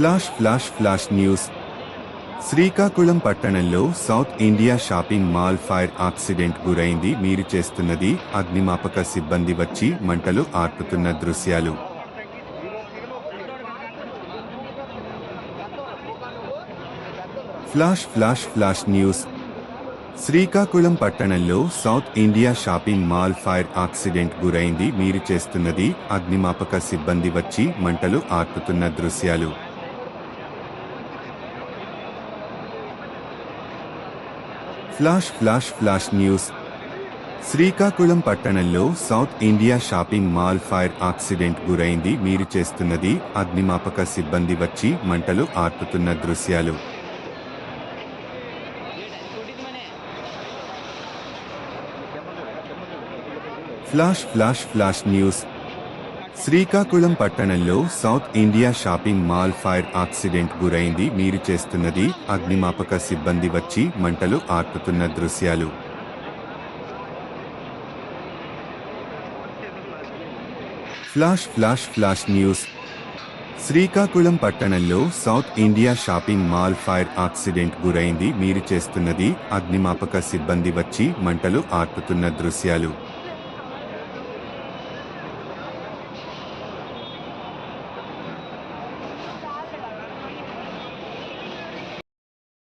Flash flash flash news Srikakulam పట్టణంలో South India shopping mall fire accident గురైంది. మీరు చేస్తున్నది అగ్నిమాపక సిబ్బంది వచ్చి మంటలు ఆర్పుతున్న దృశ్యాలు. Flash flash flash news Srikakulam పట్టణంలో South India shopping mall fire accident గురైంది. మీరు చేస్తున్నది అగ్నిమాపక సిబ్బంది వచ్చి మంటలు ఆర్పుతున్న దృశ్యాలు. Flash flash flash news Srikakulam పట్టణంలో South India shopping mall fire accident గురైంది. మీరు చేస్తున్నది అగ్నిమాపక సిబ్బంది వచ్చి మంటలు ఆర్పుతున్న దృశ్యాలు. Flash flash flash news Srikakulam పట్టణంలో South India shopping mall fire accident గురైంది. మీరు చేస్తున్నది అగ్నిమాపక సిబ్బంది వచ్చి మంటలు ఆర్పుతున్న దృశ్యాలు. Flash flash flash news. Srikakulam పట్టణంలో South India shopping mall fire accident గురైంది. మీరు చేస్తున్నది అగ్నిమాపక సిబ్బంది వచ్చి మంటలు ఆర్పుతున్న దృశ్యాలు.